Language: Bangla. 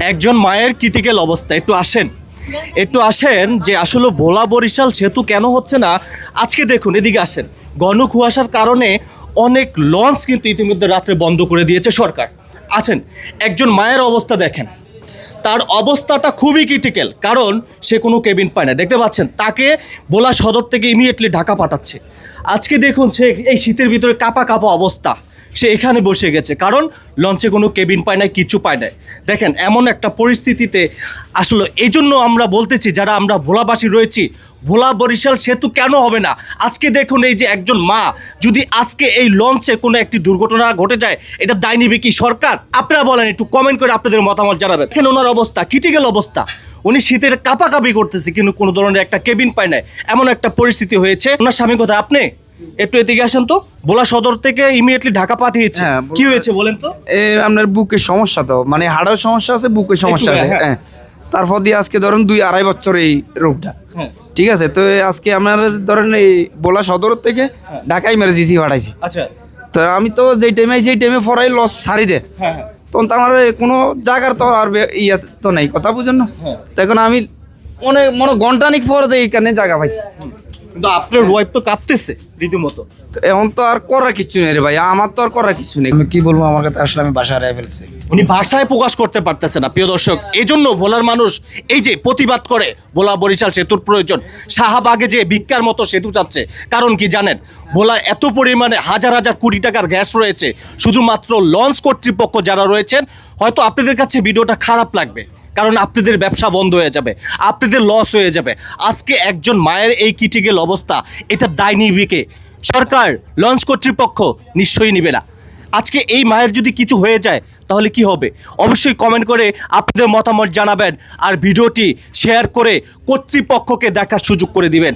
একজন মায়ের ক্রিটিক্যাল অবস্থা, একটু আসেন। একটু আসেন যে আসলে ভোলা বরিশাল সেতু কেন হচ্ছে না? আজকে দেখুন, এদিকে আসেন। ঘন কুয়াশার কারণে অনেক লঞ্চ কিন্তু ইতিমধ্যে রাত্রে বন্ধ করে দিয়েছে সরকার। আছেন, একজন মায়ের অবস্থা দেখেন। তার অবস্থাটা খুবই ক্রিটিক্যাল কারণ সে কোনো কেবিন পায় না। দেখতে পাচ্ছেন, তাকে বোলা সদর থেকে ইমিডিয়েটলি ঢাকা পাঠাচ্ছে। আজকে দেখুন সে এই শীতের ভিতরে কাপা কাপা অবস্থা। সে এখানে বসে গেছে। কারণ লঞ্চে কোনো কেবিন পায় না কিছু পায় না দেখেন, এমন একটা পরিস্থিতিতে আসলে। এই জন্য আমরা বলতেছি, যারা আমরা ভোলাবাসী রয়েছি, ভোলা বরিশাল সেতু কেন হবে না? আজকে দেখুন এই যে একজন মা, যদি আজকে এই লঞ্চে কোনো একটি দুর্ঘটনা ঘটে যায়, এটা দায় নিবে কি সরকার? আপনারা বলেন, একটু কমেন্ট করে আপনাদের মতামত জানাবেন। দেখেন ওনার অবস্থা ক্রিটিক্যাল অবস্থা? উনি শীতের কাপাকাপি করতেছে, কিন্তু কোনো ধরনের একটা কেবিন পায় না এমন একটা পরিস্থিতি হয়েছে। ওনার স্বামী কথা আপনি? একটু এদিকে আসেন তো। ভোলা সদর থেকে ইমিডিয়েটলি ঢাকা পাঠিয়েছে। হ্যাঁ, কি হয়েছে বলেন তো? এ আপনার বুকের সমস্যা তো। মানে হাড়ের সমস্যা আছে বুকের সমস্যা আছে হ্যাঁ। হ্যাঁ। তারপর দিয়ে আজকে ধরেন দুই আড়াই বছর এই রোগটা। হ্যাঁ। ঠিক আছে? তো আজকে আপনার ধরেন এই বোলা সদর থেকে ঢাকা ইমার্জেন্সি পাঠাইছি। আচ্ছা। তো আমি তো যেই টাইমে সেই টাইমে ফরাই লস ছাড়ি দে। হ্যাঁ হ্যাঁ। তখন তো আমার কোনো জায়গার তো আর ইয়ে তো নাই কথা বুঝেন না? হ্যাঁ। তখন আমি অনেক মনে ঘন্টানিক পর যে এইখানে জায়গা পাইছি। কিন্তু আপনার ওয়াইফ তো কাঁপতেছে রীতিমতো। এখন তো আর করার কিছু নেই রে ভাই আমার তো আর করার কিছু নেই। আমি কি বলব আমার কাছে আসলে আমি বাসা হারিয়ে ফেলছি। উনি ভাষায় প্রকাশ করতে পারতেছে না প্রিয় দর্শক। এই জন্য ভোলার মানুষ এই যে প্রতিবাদ করে ভোলা বরিশাল সেতুর প্রয়োজন। শাহবাগে যে ভিক্ষার মতো সেতু চাচ্ছে কারণ কি জানেন? ভোলা এত পরিমাণে হাজার হাজার কোটি টাকার গ্যাস রয়েছে শুধুমাত্র লঞ্চ কর্তৃপক্ষ যারা রয়েছেন হয়তো আপনাদের কাছে ভিডিওটা খারাপ লাগবে। কারণ আপনাদের ব্যবসা বন্ধ হয়ে যাবে, আপনাদের লস হয়ে যাবে। আজকে একজন মায়ের এই কিটিগেল অবস্থা, এটা দায় নিবে সরকার লঞ্চ কর্তৃপক্ষ নিশ্চয়ই নিবে না। আজকে এই মায়ের যদি কিছু হয়ে যায়, তাহলে কি হবে? অবশ্যই কমেন্ট করে আপনাদের মতামত জানাবেন আর ভিডিওটি শেয়ার করে কর্তৃপক্ষকে দেখার সুযোগ করে দিবেন।